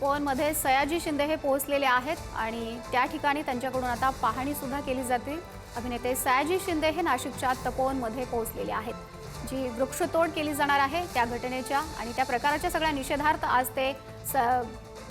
तपोवनमध्ये सयाजी शिंदे हे पोहोचलेले आहेत आणि त्या ठिकाणी त्यांच्याकडून आता पाहणीसुद्धा केली जाते. अभिनेते सयाजी शिंदे हे नाशिकच्या तपोवनमध्ये पोहोचलेले आहेत. जी वृक्षतोड केली जाणार आहे त्या घटनेच्या आणि त्या प्रकाराच्या सगळ्या निषेधार्थ आज ते स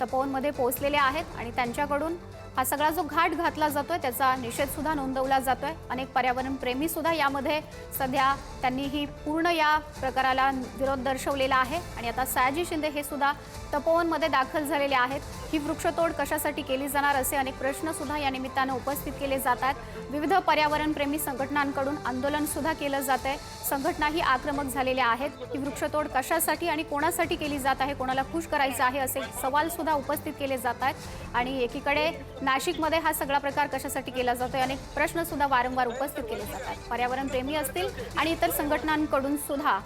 तपोवनमध्ये पोहोचलेले आहेत आणि त्यांच्याकडून हा सगळा जो घाट घातला जातोय त्याचा निषेध सुद्धा नोंदवला जातोय. अनेक पर्यावरण प्रेमी सुद्धा यामध्ये सध्या त्यांनी ही पूर्ण या प्रकाराला विरोध दर्शवलेला आहे. आणि आता सयाजी शिंदे हे सुद्धा तपोवनमध्ये दाखल झालेले आहेत. ही वृक्षतोड कशासाठी केली जाणार असे अनेक प्रश्न सुद्धा या निमित्तानं उपस्थित केले जात आहेत. विविध पर्यावरणप्रेमी संघटनांकडून आंदोलन सुद्धा केलं जात आहे. संघटनाही आक्रमक झालेल्या आहेत. ही वृक्षतोड कशासाठी आणि कोणासाठी केली जात आहे कोणाला खुश करायचं आहे असे सवाल सुद्धा उपस्थित केले जात आहेत. आणि एकीकडे नाशिकमध्ये हा सगळा प्रकार कशासाठी केला जातो अनेक प्रश्न सुद्धा वारंवार उपस्थित केले जातात. पर्यावरण प्रेमी असतील आणि इतर संघटनांकडून सुद्धा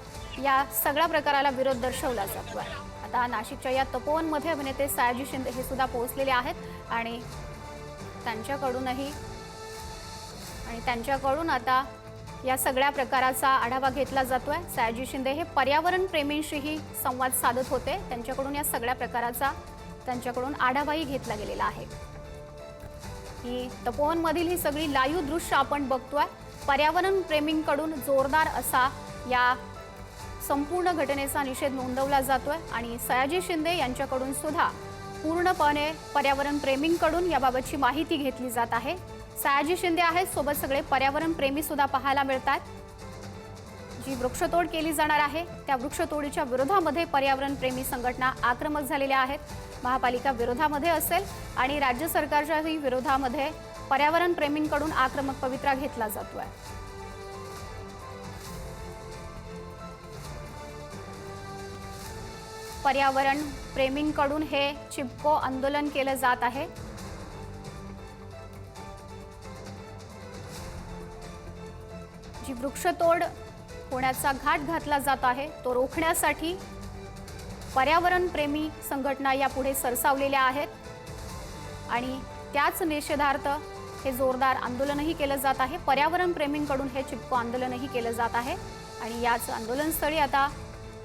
या सगळ्या प्रकाराला विरोध दर्शवला जातो आहे आता नाशिकच्या या तपोवनमध्ये अभिनेते सयाजी शिंदे हे सुद्धा पोहोचलेले आहेत आणि त्यांच्याकडूनही आणि त्यांच्याकडून आता या सगळ्या प्रकाराचा आढावा घेतला जातोय. सयाजी शिंदे हे पर्यावरण प्रेमींशीही संवाद साधत होते. त्यांच्याकडून या सगळ्या प्रकाराचा त्यांच्याकडून आढावाही घेतला गेलेला आहे. की तपोवनमधील ही सगळी लाईव्ह दृश्य आपण बघतोय. पर्यावरण प्रेमींकडून जोरदार असा या संपूर्ण घटनेचा निषेध नोंदवला जातोय आणि सयाजी शिंदे यांच्याकडून सुद्धा पूर्णपणे पर्यावरण प्रेमींकडून याबाबतची माहिती घेतली जात आहे. सयाजी शिंदे आहेत सोबत सगळे पर्यावरण प्रेमी सुद्धा पाहायला मिळतात. जी वृक्षतोड केली जाणार आहे त्या वृक्षतोडीच्या विरोधामध्ये पर्यावरण प्रेमी संघटना आक्रमक झालेल्या आहेत. महापालिका विरोधामध्ये असेल आणि राज्य सरकारच्याही विरोधामध्ये पर्यावरण प्रेमींकडून आक्रमक पवित्रा घेतला जातोय. पर्यावरण प्रेमींकडून हे चिपको आंदोलन केलं जात आहे. जी वृक्षतोड होण्याचा घाट घातला जात आहे तो रोखण्यासाठी पर्यावरण प्रेमी संघटना यापुढे सरसावलेल्या आहेत. आणि त्याच निषेधार्थ हे जोरदार आंदोलनही केलं जात आहे. पर्यावरण प्रेमींकडून हे चिपको आंदोलनही केलं जात आहे. आणि याच आंदोलनस्थळी आता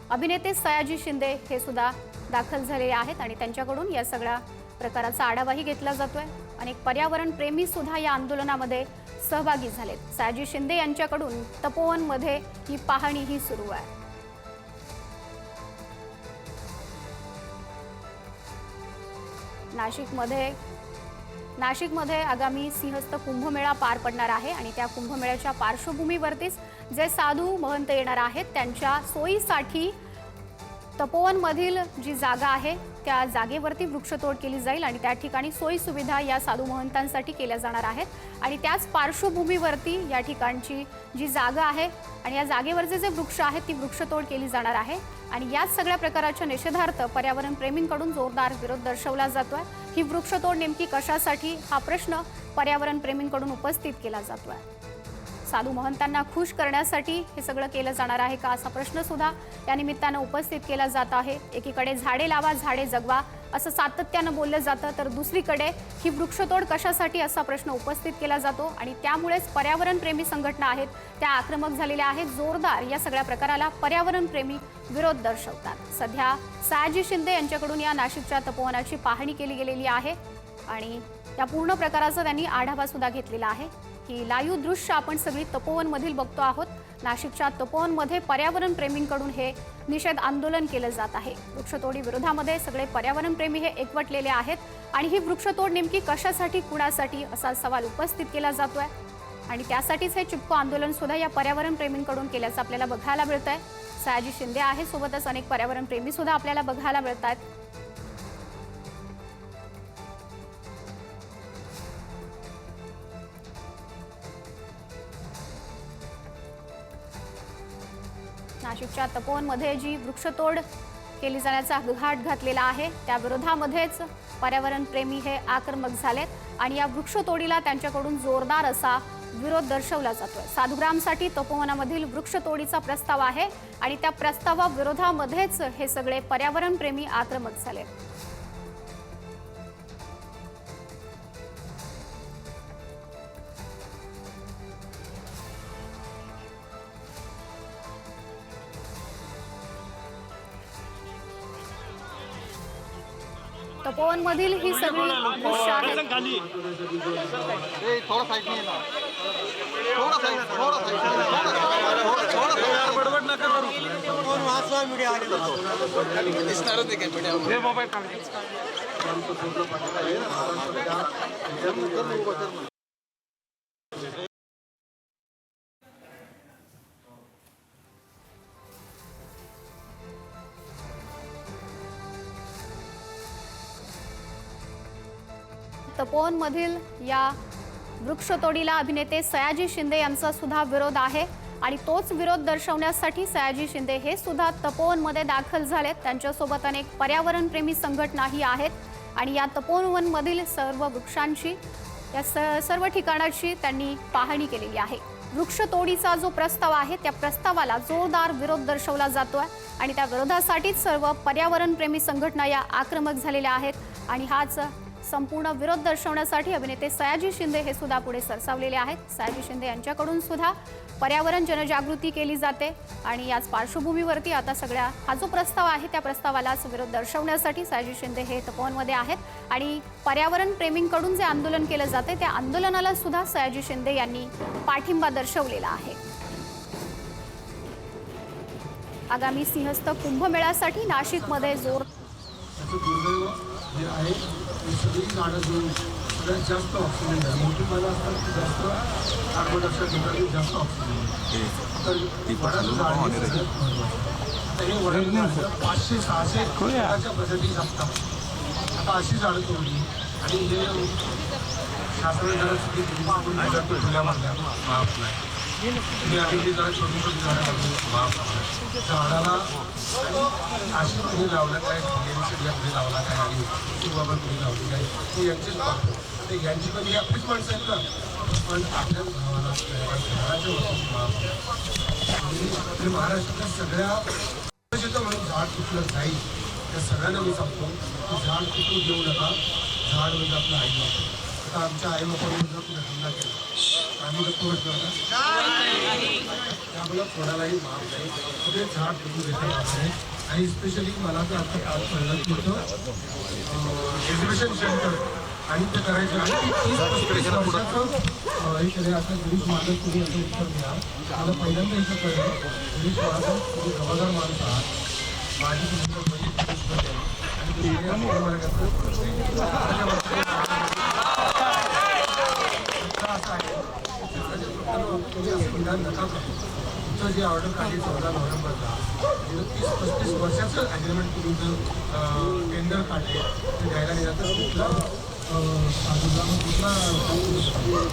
अभिनेते सयाजी शिंदे हे सुद्धा दाखल झालेले आहेत आणि त्यांच्याकडून या सगळ्या प्रकाराचा आढावाही घेतला जातोय. अनेक पर्यावरण प्रेमी सुद्धा या आंदोलनामध्ये सहभागी झालेत. सयाजी शिंदे यांच्याकडून तपोवनमध्ये ही पाहणीही सुरू आहे. नाशिकमध्ये नाशिकमध्ये आगामी सिंहस्थ कुंभमेळा पार पडणार आहे आणि त्या कुंभमेळ्याच्या पार्श्वभूमीवरतीच जे साधू महंत येणार आहेत त्यांच्या सोयीसाठी तपोवनमधील जी जागा आहे त्या जागेवरती वृक्षतोड केली जाईल आणि त्या ठिकाणी सोयी सुविधा या साधू महंतांसाठी केल्या जाणार आहेत. आणि त्याच पार्श्वभूमीवरती या ठिकाणची जी जागा आहे आणि या जागेवरचे जे वृक्ष आहेत ती वृक्षतोड केली जाणार आहे. आणि याच सगळ्या प्रकाराच्या निषेधार्थ पर्यावरण प्रेमींकडून जोरदार विरोध दर्शवला जातोय. ही वृक्षतोड नेमकी कशासाठी? हा प्रश्न पर्यावरण प्रेमींकडून उपस्थित केला जातोय. साधू महंतांना खुश करण्यासाठी हे सगळं केलं जाणार आहे का असा प्रश्न सुद्धा या निमित्तानं उपस्थित केला जात आहे. एकीकडे झाडे लावा झाडे जगवा असं सातत्यानं बोललं जातं तर दुसरीकडे ही वृक्षतोड कशासाठी असा प्रश्न उपस्थित केला जातो? आणि त्यामुळेच पर्यावरणप्रेमी संघटना आहेत त्या आक्रमक झालेल्या आहेत जोरदार या सगळ्या प्रकाराला पर्यावरणप्रेमी विरोध दर्शवतात. सध्या सयाजी शिंदे यांच्याकडून या नाशिकच्या तपोवनाची पाहणी केली गेलेली आहे आणि या पूर्ण प्रकाराचा त्यांनी आढावा सुद्धा घेतलेला आहे. की लाईव्ह दृश्य आपण सगळी तपोवनमधील बघतो आहोत. नाशिकच्या तपोवनमध्ये पर्यावरण प्रेमींकडून हे निषेध आंदोलन केलं जात आहे. वृक्षतोडी विरोधामध्ये सगळे पर्यावरण प्रेमी हे एकवटलेले आहेत आणि ही वृक्षतोड नेमकी कशासाठी कुणासाठी असा सवाल उपस्थित केला जातोय? आणि त्यासाठीच हे चिपको आंदोलन सुद्धा या पर्यावरण प्रेमींकडून केल्याचं आपल्याला बघायला मिळत आहे सयाजी शिंदे आहे सोबतच अनेक पर्यावरण प्रेमी सुद्धा आपल्याला बघायला मिळत आहेत नाशिकच्या तपोवनमध्ये जी वृक्षतोड केली जाण्याचा घाट घातलेला आहे त्या विरोधामध्येच पर्यावरण प्रेमी हे आक्रमक झालेत आणि या वृक्षतोडीला त्यांच्याकडून जोरदार असा विरोध दर्शवला जातोय. साधुग्रामसाठी तपोवनामधील वृक्षतोडीचा प्रस्ताव आहे आणि त्या प्रस्तावाविरोधामध्येच हे सगळे पर्यावरण प्रेमी आक्रमक झाले तपोवनमधील ही सगळी दृश्य आहेत. तपोवनमधील या वृक्षतोडीला अभिनेते सयाजी शिंदे यांचा सुद्धा विरोध आहे आणि तोच विरोध दर्शवण्यासाठी सयाजी शिंदे हे सुद्धा तपोवनमध्ये दाखल झालेत. त्यांच्यासोबत अनेक पर्यावरणप्रेमी संघटनाही आहेत आणि या तपोवनमधील सर्व वृक्षांची या स सर्व ठिकाणाची त्यांनी पाहणी केलेली आहे. वृक्षतोडीचा जो प्रस्ताव आहे त्या प्रस्तावाला जोरदार विरोध दर्शवला जातो आहे आणि त्या विरोधासाठीच सर्व पर्यावरणप्रेमी संघटना या आक्रमक झालेल्या आहेत आणि हाच संपूर्ण विरोध दर्शवण्यासाठी अभिनेते सयाजी शिंदे हे सुद्धा पुढे सरसावलेले आहेत. सयाजी शिंदे यांच्याकडून सुद्धा पर्यावरण जनजागृती केली जाते आणि याच पार्श्वभूमीवरती आता सगळ्या हा जो प्रस्ताव आहे त्या प्रस्तावालाच विरोध दर्शवण्यासाठी सयाजी शिंदे हे तपोवनमध्ये आहेत. आणि पर्यावरण प्रेमींकडून जे आंदोलन केलं जाते त्या आंदोलनाला सुद्धा सयाजी शिंदे यांनी पाठिंबा दर्शवलेला आहे. आगामी सिंहस्थ कुंभमेळ्यासाठी नाशिकमध्ये जोर जे आहे सगळी झाडं जळून सगळ्यात जास्त ऑक्सिजन आहे मोठी पानं असतात ती जास्त कार्बन डायऑक्साईड घेतात जास्त ऑक्सिजन. तर वडाचं झाड हे सगळ्यात महत्त्वाचं. हे वडाचं झाड पाचशे सहाशे झाडाच्या प्रजाती जगतात आता अशी झाडं तोडली आणि हे शासनाने जरा चुकी आपण जातो खुल्यामधल्या माफ नाही. जरा छोटी छोटी झाडं माफ नाही. झाडाला अशी कुणी लावलं काय? गेमच्या कुणी लावला काय? आणि बाबा कुणी लावली काय? ती यांचीच पाहतो ते यांची पण ही आपलीच माणसं आहेत ना पण आपल्या भावाला झाडाच्या वस्तू आणि महाराष्ट्रातल्या सगळ्या जिथं म्हणून झाड तुटलं जाईल त्या सगळ्यांना मी सांगतो की झाड तुटू देऊ नका. झाड म्हणजे आपलं आई बाप. आता आमच्या आई बापांनी जर तुम्ही हल्ला केला. आम्ही गप्प बसलो त्यामुळं कोणालाही माफ नाही सगळे झाड तुटू देतात आपण आणि स्पेशली मला तर आता काल कळलं की इथं एक्झिबिशन सेंटर आणि ते करायचं आणि ते तीस पस्तीस वर्षाचं हे केलं आता गिरीश माधव तुम्ही असं उत्तर द्या मला पहिल्यांदा इथं कळलं गरीब माधव तुम्ही जबाबदार माणूस आहात माझी तुमचं बजेट प्रश्न आणि असं आहे तुम्ही असं विधान नका करू तुमचं जे ऑर्डर काढली चौदा नोव्हेंबरला तिथं तीस पस्तीस वर्षाचं ॲग्रीमेंट तुम्ही जर टेंडर काढले ते द्यायला नाही तर कुठला साधूला कुठला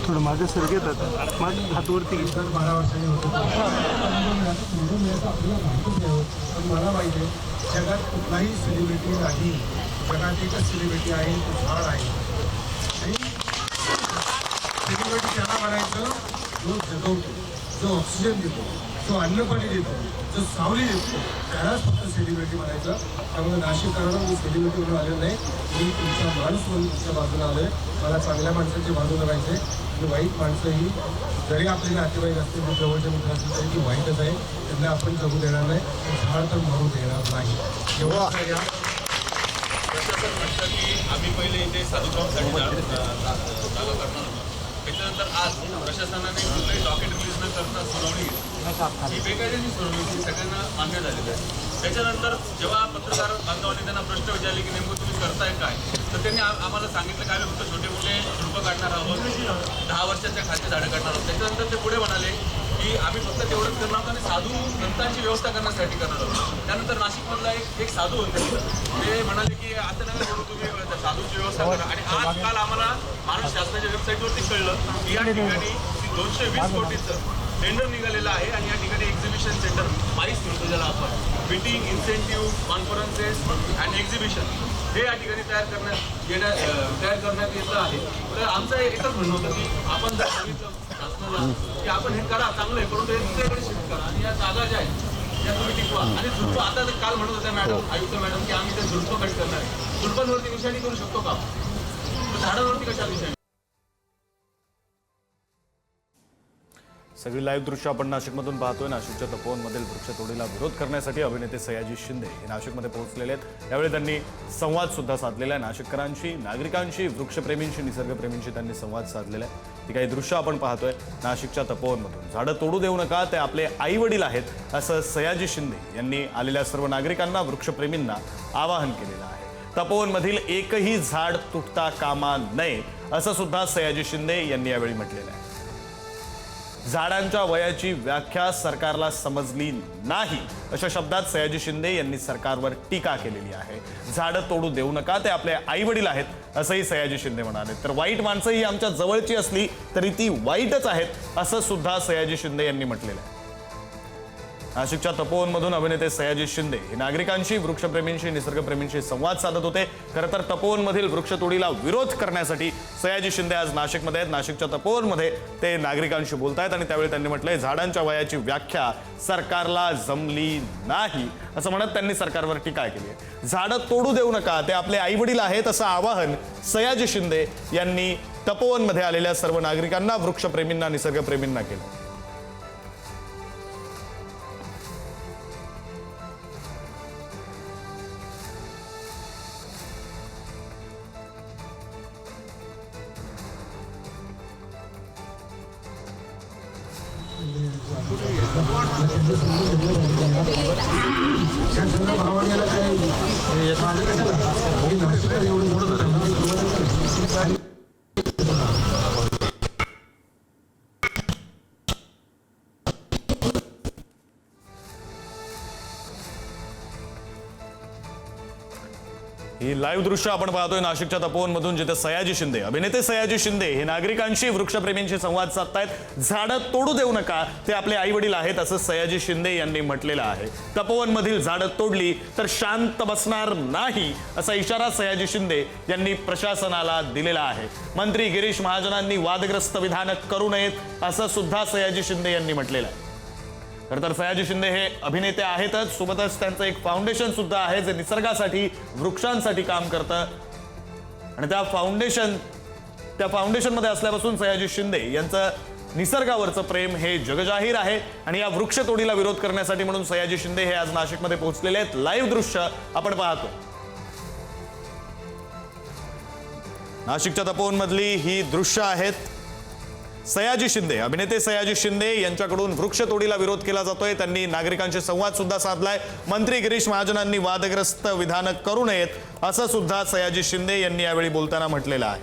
थोडं मागे सर घेतात माझ्या हातवरती घे. बारा वर्षांनी होतो. कुंभ मेळ्याचं आपल्याला माहितीच नाही होत पण मला माहिती आहे जगात कुठलाही सेलिब्रिटी नाही. जगात एकच सेलिब्रिटी आहे तो झाड आहे. आणि सेलिब्रिटी त्याला म्हणायचं जो जगवतो जो ऑक्सिजन देतो जो अन्नपाणी देतो जो सावली देतो त्यालाच फक्त सेलिब्रिटी म्हणायचं त्यामुळे नाशिककरांना मी सेलिब्रिटी म्हणून आलेलो नाही मी तुमचा माणूस म्हणून तुमच्या बाजूला आलो आहे मला चांगल्या माणसाची बाजूला राहायचं आहे आणि वाईट माणसं ही जरी आपले नातेवाईक असतील ते जवळचे मित्र असतील तरी ती वाईटच आहे त्यांना आपण जगू देणार नाही पण झाड तर मरू देणार नाही एवढं या प्रशासन म्हणतं की आम्ही पहिले इथे जा- जागा करणार होतो त्याच्यानंतर आज प्रशासनाने कुठलंही डॉकेट रिलीज न करता सुनावणी घेतली. ही बेकायदेशीर सुनावणी होती. सगळ्यांना मान्य झालेली आहे. त्याच्यानंतर जेव्हा पत्रकार बांधवांनी त्यांना प्रश्न विचारले की नेमकं तुम्ही करताय काय तर त्यांनी आम्हाला सांगितलं काय होतं छोटे मोठे झुडपं काढणार आहोत. दहा वर्षाच्या खाते झाडं काढणार आहोत. त्याच्यानंतर ते पुढे म्हणाले की आम्ही फक्त तेवढंच करणार आहोत आणि साधू संतांची व्यवस्था करण्यासाठी करणार आहोत त्यानंतर नाशिकमधला एक एक साधू होते. ते म्हणाले की आता नका करू तुम्ही साधूची व्यवस्था करा. आणि आज काल आम्हाला महाराष्ट्र शासनाच्या वेबसाईटवरती कळलं की या ठिकाणी दोनशे वीस कोटीचं टेंडर निघालेलं आहे आणि या ठिकाणी एक्झिबिशन सेंटर माईस म्हणतो ज्याला आपण meeting incentive conferences and exhibition हे या ठिकाणी तयार करण्यात येण्यात अं, तयार करण्यात येतं आहे. तर आमचं एकच म्हणणं होतं की आपण जर सांगितलं शासनाला की आपण हे करा चांगलं आहे. परंतु हे दुसरीकडे शिफ्ट करा. आणि या जागा ज्या आहेत त्या तुम्ही टिकवा. आणि झुडपं आता तर काल म्हणत होत्या मॅडम आयुक्त मॅडम की आम्ही ते झुडपं कट करणार आहे. झुडपांवरती निशाणी करू शकतो का झाडांवरती कशा निशाणी सगळी लाईव्ह दृश्य आपण नाशिकमधून पाहतोय. नाशिकच्या तपोवनमधील वृक्षतोडीला विरोध करण्यासाठी अभिनेते सयाजी शिंदे हे नाशिकमध्ये पोहोचलेले आहेत. यावेळी त्यांनी संवाद सुद्धा साधलेला आहे. नाशिककरांशी नागरिकांशी वृक्षप्रेमींशी निसर्गप्रेमींशी त्यांनी संवाद साधलेला आहे. ती काही दृश्य आपण पाहतोय नाशिकच्या तपोवनमधून. झाडं तोडू देऊ नका ते आपले आई वडील आहेत असं सयाजी शिंदे यांनी आलेल्या सर्व नागरिकांना वृक्षप्रेमींना आवाहन केलेलं आहे. तपोवनमधील एकही झाड तुटता कामा नये असं सुद्धा सयाजी शिंदे यांनी यावेळी म्हटलेलं आहे. झाडांच्या वयाची व्याख्या सरकारला समजली नाही अशा शब्दात सयाजी शिंदे यांनी सरकारवर टीका केलेली आहे. झाडं तोडू देऊ नका ते आपले आई वडील आहेत असंही सयाजी शिंदे म्हणाले. तर वाईट माणसं ही आमच्या जवळची असली तरी ती वाईटच आहेत असं सुद्धा सयाजी शिंदे यांनी म्हटलेलं आहे. नाशिकच्या तपोवनमधून अभिनेते सयाजी शिंदे हे नागरिकांशी वृक्षप्रेमींशी निसर्गप्रेमींशी संवाद साधत होते. खरं तर तपोवनमधील वृक्षतोडीला विरोध करण्यासाठी सयाजी शिंदे आज नाशिकमध्ये आहेत. नाशिकच्या तपोवनमध्ये ते नागरिकांशी बोलत आहेत आणि त्यावेळी त्यांनी म्हटलंय झाडांच्या वयाची व्याख्या सरकारला जमली नाही. असं म्हणत त्यांनी सरकारवर टीका केली आहे. झाडं तोडू देऊ नका ते आपले आई वडील आहेत असं आवाहन सयाजी शिंदे यांनी तपोवनमध्ये आलेल्या सर्व नागरिकांना वृक्षप्रेमींना निसर्गप्रेमींना केलं. भावाने लाईव्ह दृश्य आपण पाहतोय नाशिकच्या तपोवनमधून जिथे सयाजी शिंदे अभिनेते सयाजी शिंदे हे नागरिकांशी वृक्षप्रेमींशी संवाद साधतायत. झाडं तोडू देऊ नका ते आपले आई वडील आहेत असं सयाजी शिंदे यांनी म्हटलेलं आहे. तपोवनमधील झाडं तोडली तर शांत बसणार नाही असा इशारा सयाजी शिंदे यांनी प्रशासनाला दिलेला आहे. मंत्री गिरीश महाजनांनी वादग्रस्त विधान करू नयेत असं सुद्धा सयाजी शिंदे यांनी म्हटलेलं आहे. खरं तर सयाजी शिंदे हे अभिनेते आहेतच. सोबतच त्यांचं एक फाउंडेशन सुद्धा आहे जे निसर्गासाठी वृक्षांसाठी काम करतं. आणि त्या फाउंडेशन त्या फाउंडेशनमध्ये असल्यापासून सयाजी शिंदे यांचं निसर्गावरचं प्रेम हे जगजाहीर आहे. आणि या वृक्षतोडीला विरोध करण्यासाठी म्हणून सयाजी शिंदे हे आज नाशिकमध्ये पोहोचलेले आहेत. लाईव्ह दृश्य आपण पाहतो. नाशिकच्या तपोवनमधली ही दृश्य आहेत. सयाजी शिंदे अभिनेते सयाजी शिंदे यांच्याकडून वृक्षतोडीला विरोध केला जातोय. त्यांनी नागरिकांशी संवाद सुद्धा साधलाय. मंत्री गिरीश महाजनांनी वादग्रस्त विधानं करू नयेत असं सुद्धा सयाजी शिंदे यांनी यावेळी बोलताना म्हटलेलं आहे.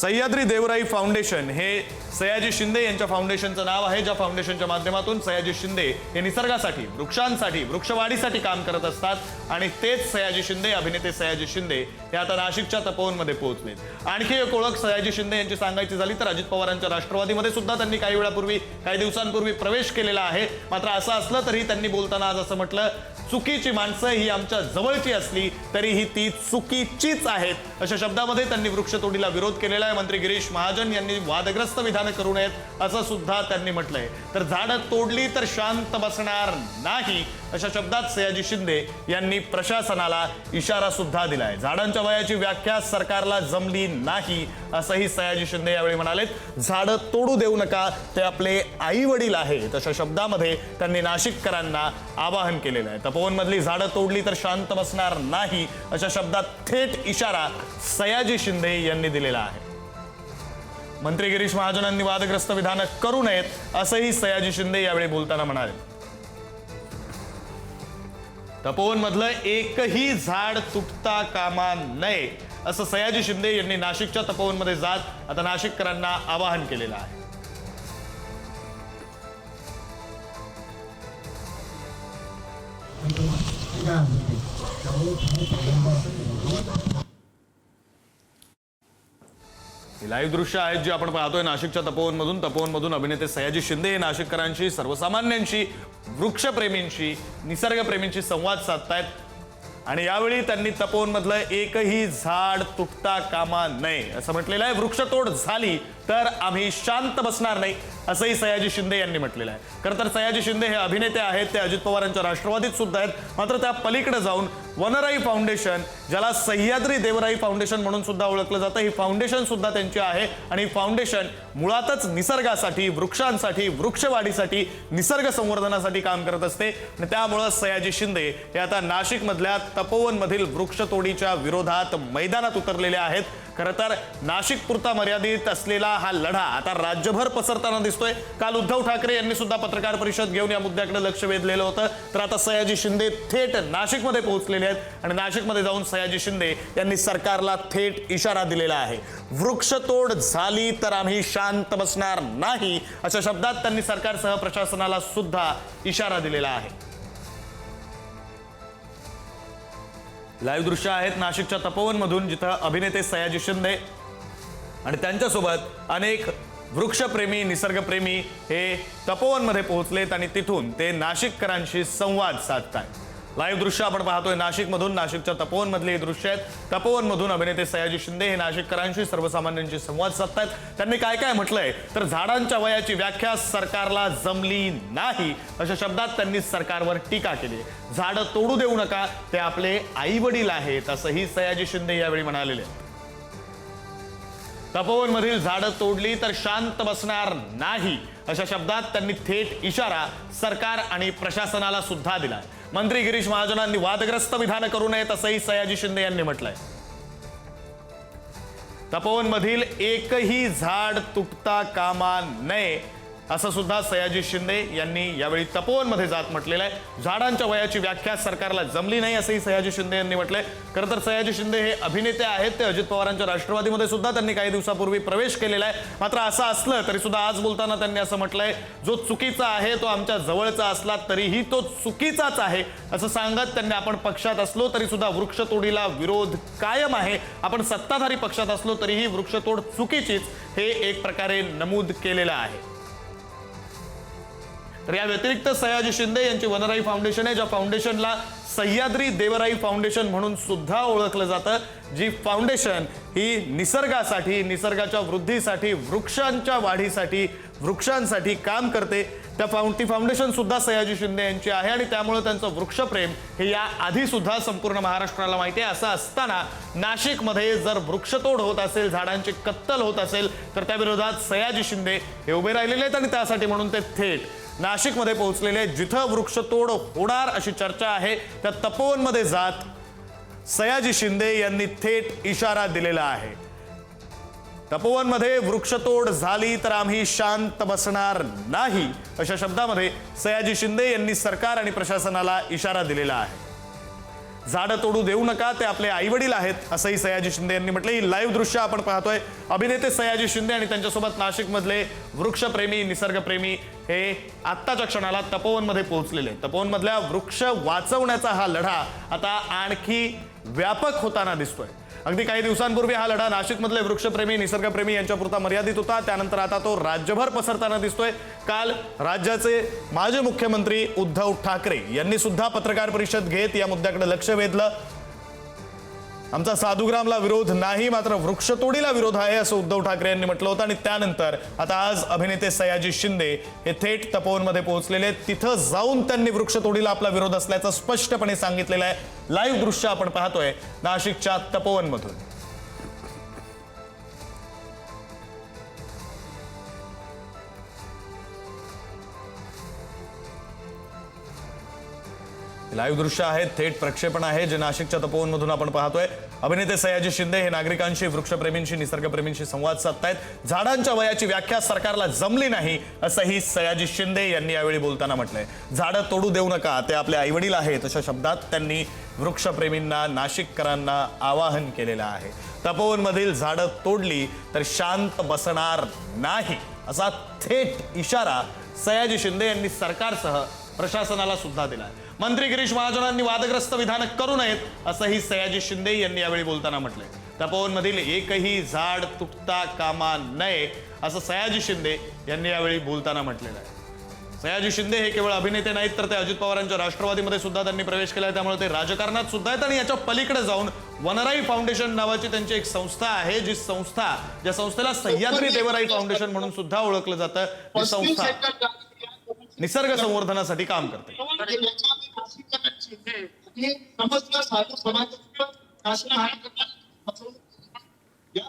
सह्याद्री देवराई फाउंडेशन हे सयाजी शिंदे यांच्या फाउंडेशनचं नाव आहे ज्या फाउंडेशनच्या माध्यमातून सयाजी शिंदे हे निसर्गासाठी वृक्षांसाठी वृक्षवाढीसाठी काम करत असतात. आणि तेच सयाजी शिंदे अभिनेते सयाजी शिंदे हे आता नाशिकच्या तपोवनमध्ये पोहोचलेत. आणखी एक ओळख सयाजी शिंदे यांची सांगायची झाली तर अजित पवारांच्या राष्ट्रवादीमध्ये सुद्धा त्यांनी काही वेळापूर्वी काही दिवसांपूर्वी प्रवेश केलेला आहे. मात्र असं असलं तरी त्यांनी बोलताना आज असं म्हटलं चुकीची माणसं ही आमच्या जवळची असली तरीही ती चुकीचीच आहेत. अशा शब्दामध्ये त्यांनी वृक्षतोडीला विरोध केलेला आहे. मंत्री गिरीश महाजन यांनी वादग्रस्त विधान करू नयेत असं सुद्धा त्यांनी म्हटलंय. तर झाडं तोडली तर शांत बसणार नाही अशा शब्दात सयाजी शिंदे यांनी प्रशासनाला इशारा सुद्धा दिलाय. झाडांच्या वयाची व्याख्या सरकारला जमली नाही असंही सयाजी शिंदे यावेळी म्हणालेत. झाडं तोडू देऊ नका ते आपले आई वडील आहेत अशा शब्दामध्ये त्यांनी नाशिककरांना आवाहन केलेलं आहे. तपोवनमधली झाडं तोडली तर शांत बसणार नाही अशा शब्दात थेट इशारा सयाजी शिंदे यांनी दिलेला आहे. मंत्री गिरीश महाजनांनी वादग्रस्त विधानं करू नयेत असंही सयाजी शिंदे यावेळी बोलताना म्हणाले. तपोवनमधलं एकही झाड तुटता कामा नये असं सयाजी शिंदे यांनी नाशिकच्या तपोवनमध्ये जात आता नाशिककरांना आवाहन केलेलं आहे. ही लाईव्ह दृश्य आहेत जी आपण पाहतोय नाशिकच्या तपोवनमधून. तपोवनमधून अभिनेते सयाजी शिंदे हे नाशिककरांशी सर्वसामान्यांशी वृक्षप्रेमींशी निसर्गप्रेमींशी संवाद साधतायत. आणि यावेळी त्यांनी तपोवनमधलं एकही झाड तुटता कामा नये असं म्हटलेलं आहे. वृक्षतोड झाली तर आम्ही शांत बसणार नाही असंही सयाजी शिंदे यांनी म्हटलेलं आहे. खरं तर सयाजी शिंदे हे अभिनेते आहेत ते अजित पवारांच्या राष्ट्रवादीत सुद्धा आहेत. मात्र त्या पलीकडे जाऊन वनराई फाउंडेशन ज्याला सह्याद्री देवराई फाउंडेशन म्हणून सुद्धा ओळखलं जातं. ही फाउंडेशन सुद्धा त्यांची आहे. आणि ही फाउंडेशन मुळातच निसर्गासाठी वृक्षांसाठी वृक्षवाढीसाठी निसर्ग संवर्धनासाठी काम करत असते. आणि त्यामुळं सयाजी शिंदे हे आता नाशिकमधल्या तपोवनमधील वृक्षतोडीच्या विरोधात मैदानात उतरलेले आहेत. खरं तर नाशिक पुरता मर्यादित असलेला हा लढा आता राज्यभर पसरताना दिसतोय. काल उद्धव ठाकरे यांनी सुद्धा पत्रकार परिषद घेऊन या मुद्द्याकडे लक्ष वेधलेलं होतं. तर आता सयाजी शिंदे थेट नाशिकमध्ये पोहोचलेले आहेत आणि नाशिकमध्ये जाऊन सयाजी शिंदे यांनी सरकारला थेट इशारा दिलेला आहे. वृक्षतोड झाली तर आम्ही शांत बसणार नाही अशा शब्दात त्यांनी सरकारसह प्रशासनाला सुद्धा इशारा दिलेला आहे. लाईव्ह दृश्य आहेत नाशिकच्या तपोवनमधून जिथं अभिनेते सयाजी शिंदे आणि त्यांच्यासोबत अनेक वृक्षप्रेमी निसर्गप्रेमी हे तपोवनमध्ये पोहोचलेत आणि तिथून ते नाशिककरांशी संवाद साधतात लाईव्ह दृश्य आपण पाहतोय नाशिकमधून. नाशिकच्या तपोवनमधले हे दृश्य आहेत. तपोवनमधून अभिनेते सयाजी शिंदे हे नाशिककरांशी सर्वसामान्यांशी संवाद साधतायत. त्यांनी काय काय म्हटलंय? तर झाडांच्या वयाची व्याख्या सरकारला जमली नाही अशा शब्दात त्यांनी सरकारवर टीका केली. झाडं तोडू देऊ नका ते आपले आई वडील आहेत असंही सयाजी शिंदे यावेळी म्हणालेले. आहेत. तपोवनमधील झाडं तोडली तर शांत बसणार नाही अशा शब्दात त्यांनी थेट इशारा सरकार आणि प्रशासनाला सुद्धा दिला. मंत्री गिरीश महाजनांनी वादग्रस्त विधानं करू नयेत असंही सयाजी शिंदे यांनी म्हटलंय. तपोवनमधील एकही झाड तुटता कामा नये असं सुद्धा सयाजी शिंदे यांनी यावेळी तपोवनमध्ये जात म्हटलेलं आहे. झाडांच्या वयाची व्याख्या सरकारला जमली नाही असंही सयाजी शिंदे यांनी म्हटलंय. खरं तर सयाजी शिंदे हे अभिनेते आहेत ते अजित पवारांच्या राष्ट्रवादीमध्ये सुद्धा त्यांनी काही दिवसापूर्वी प्रवेश केलेला आहे. मात्र असं असलं तरी सुद्धा आज बोलताना त्यांनी असं म्हटलंय जो चुकीचा आहे तो आमच्या जवळचा असला तरीही तो चुकीचाच आहे. असं सांगत त्यांनी आपण पक्षात असलो तरी सुद्धा वृक्षतोडीला विरोध कायम आहे. आपण सत्ताधारी पक्षात असलो तरीही वृक्षतोड चुकीचीच हे एक प्रकारे नमूद केलेलं आहे. तर या व्यतिरिक्त सयाजी शिंदे यांची वनराई फाउंडेशन आहे ज्या फाउंडेशनला सह्याद्री देवराई फाउंडेशन म्हणून सुद्धा ओळखलं जातं जी फाउंडेशन ही निसर्गासाठी निसर्गाच्या वृद्धीसाठी वृक्षांच्या वाढीसाठी वृक्षांसाठी काम करते. त्या फाउंड ती फाउंडेशन सुद्धा सयाजी शिंदे यांची आहे आणि त्यामुळे त्यांचं वृक्षप्रेम हे या आधी सुद्धा संपूर्ण महाराष्ट्राला माहिती आहे. असं असताना नाशिकमध्ये जर वृक्षतोड होत असेल झाडांची कत्तल होत असेल तर त्याविरोधात सयाजी शिंदे हे उभे राहिलेले आहेत आणि त्यासाठी म्हणून ते थेट नाशिकमध्ये पोहोचलेले आहेत. जिथं वृक्षतोड होणार अशी चर्चा आहे त्या तपोवनमध्ये जात सयाजी शिंदे यांनी थेट इशारा दिलेला आहे तपोवनमध्ये वृक्षतोड झाली तर आम्ही शांत बसणार नाही अशा शब्दामध्ये सयाजी शिंदे यांनी सरकार आणि प्रशासनाला इशारा दिलेला आहे झाडं तोडू देऊ नका ते आपले आई वडील आहेत असंही सयाजी शिंदे यांनी म्हटलं ही लाईव्ह दृश्य आपण पाहतोय. अभिनेते सयाजी शिंदे आणि त्यांच्यासोबत नाशिकमधले वृक्षप्रेमी निसर्गप्रेमी हे आत्ताच्या क्षणाला तपोवनमध्ये पोहोचलेले. तपोवनमधल्या वृक्ष वाचवण्याचा हा लढा आता आणखी व्यापक होताना दिसतोय. अगदी काही दिवसांपूर्वी हा लढा नाशिकमधले वृक्षप्रेमी निसर्गप्रेमी यांच्यापुरता मर्यादित होता. त्यानंतर आता तो राज्यभर पसरताना दिसतोय. काल राज्याचे माजी मुख्यमंत्री उद्धव ठाकरे यांनी सुद्धा पत्रकार परिषद घेत या मुद्द्याकडे लक्ष वेधलं. आमचा साधुग्रामला विरोध नाही मात्र वृक्षतोडीला विरोध आहे असं उद्धव ठाकरे यांनी म्हटलं होतं. आणि त्यानंतर आता आज अभिनेते सयाजी शिंदे हे थेट तपोवनमध्ये पोहोचलेले तिथं जाऊन त्यांनी वृक्षतोडीला आपला विरोध असल्याचं स्पष्टपणे सांगितलेलं आहे. लाईव्ह दृश्य आपण पाहतोय नाशिकच्या तपोवनमधून. लाईव्ह दृश्य आहे थेट प्रक्षेपण आहे जे नाशिकच्या तपोवनमधून आपण पाहतोय. अभिनेते सयाजी शिंदे हे नागरिकांशी वृक्षप्रेमींशी निसर्गप्रेमींशी संवाद साधतायत. झाडांच्या वयाची व्याख्या सरकारला जमली नाही असंही सयाजी शिंदे यांनी यावेळी बोलताना म्हटलंय. झाडं तोडू देऊ नका ते आपले आईवडील आहेत अशा शब्दात त्यांनी वृक्षप्रेमींना नाशिककरांना आवाहन केलेलं आहे. तपोवनमधील झाडं तोडली तर शांत बसणार नाही असा थेट इशारा सयाजी शिंदे यांनी सरकारसह प्रशासनाला सुद्धा दिला आहे मंत्री गिरीश महाजनांनी वादग्रस्त विधानं करू नयेत असंही सयाजी शिंदे यांनी यावेळी बोलताना म्हटलंय. तपोवनमधील एकही झाड तुटता कामा नये असं सयाजी शिंदे यांनी यावेळी बोलताना म्हटलेलं आहे. सयाजी शिंदे हे केवळ अभिनेते नाहीत तर ते अजित पवारांच्या राष्ट्रवादीमध्ये सुद्धा त्यांनी प्रवेश केलाय त्यामुळे ते राजकारणात सुद्धा आहेत आणि याच्या पलीकडे जाऊन वनराई फाउंडेशन नावाची त्यांची एक संस्था आहे जी संस्था ज्या संस्थेला सह्याद्री देवराई फाउंडेशन म्हणून सुद्धा ओळखलं जातं ती संस्था निसर्ग संवर्धनासाठी काम करते. हे समजलं साधू शासन या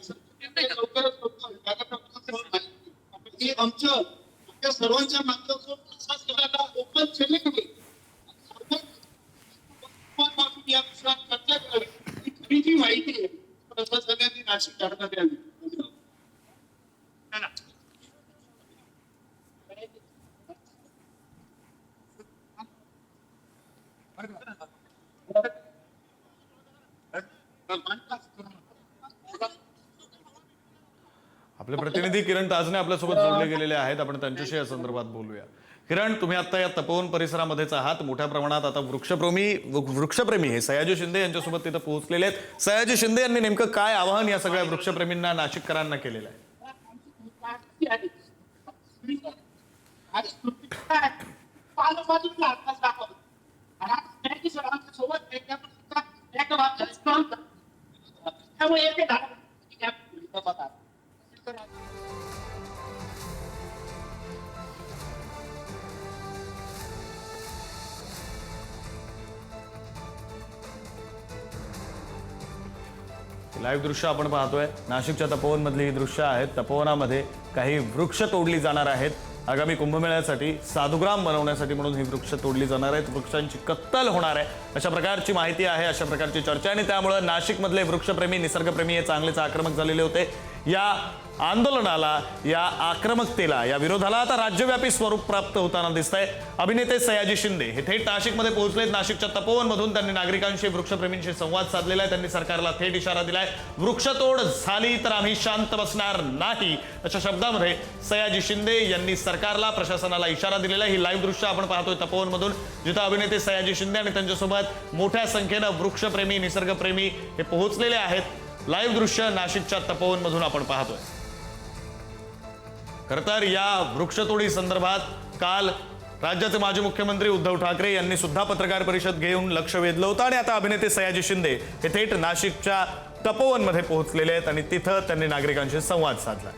हे आमच्या सर्वांच्या माध्यमातून प्रशासनाला ओपन चॅलेंज की या चर्चा करावी. ही खरी जी माहिती आहे प्रशासनाने नाशिक करण्यात यावी. आपले प्रतिनिधी किरण ताजने आपल्यासोबत जोडले गेलेले आहेत. आपण त्यांच्याशी या संदर्भात बोलूया. किरण तुम्ही आता या तपोवन परिसरामध्येच आहात. मोठ्या प्रमाणात आता वृक्षप्रेमी वृक्षप्रेमी हे सयाजी शिंदे यांच्यासोबत तिथं पोहोचलेले आहेत. सयाजी शिंदे यांनी नेमकं काय आवाहन या सगळ्या वृक्षप्रेमींना नाशिककरांना केलेलं आहे? लाईव्ह दृश्य आपण पाहतोय. नाशिकच्या तपोवनमधली ही दृश्य आहेत. तपोवनामध्ये काही वृक्ष तोडली जाणार आहेत. आगामी कुंभमेळ्यासाठी साधुग्राम बनवण्यासाठी म्हणून ही वृक्ष तोडली जाणार आहेत. वृक्षांची कत्तल होणार आहे. अशा प्रकारची माहिती आहे अशा प्रकारची चर्चा आहे. आणि त्यामुळे नाशिकमधले वृक्षप्रेमी निसर्गप्रेमी हे चांगलेच आक्रमक झालेले होते. या आंदोलनाला या आक्रमकतेला या विरोधाला आता राज्यव्यापी स्वरूप प्राप्त होताना दिसत आहे अभिनेते सयाजी शिंदे हे थेट नाशिकमध्ये पोहोचलेत. नाशिकच्या तपोवनमधून त्यांनी नागरिकांशी वृक्षप्रेमींशी संवाद साधलेला आहे. त्यांनी सरकारला थेट इशारा दिलाय. वृक्षतोड झाली तर आम्ही शांत बसणार नाही अशा शब्दामध्ये सयाजी शिंदे यांनी सरकारला प्रशासनाला इशारा दिलेला आहे. ही लाईव्ह दृश्य आपण पाहतोय तपोवनमधून जिथं अभिनेते सयाजी शिंदे आणि त्यांच्यासोबत मोठ्या संख्येनं वृक्षप्रेमी निसर्गप्रेमी हे पोहोचलेले आहेत. लाईव्ह दृश्य नाशिकच्या तपोवनमधून आपण पाहतोय. खर तर या वृक्षतोडी संदर्भात काल राज्याचे माजी मुख्यमंत्री उद्धव ठाकरे यांनी सुद्धा पत्रकार परिषद घेऊन लक्ष वेधलं होतं आणि आता अभिनेते सयाजी शिंदे हे थेट नाशिकच्या तपोवनमध्ये पोहोचलेले आहेत आणि तिथं त्यांनी नागरिकांशी संवाद साधला.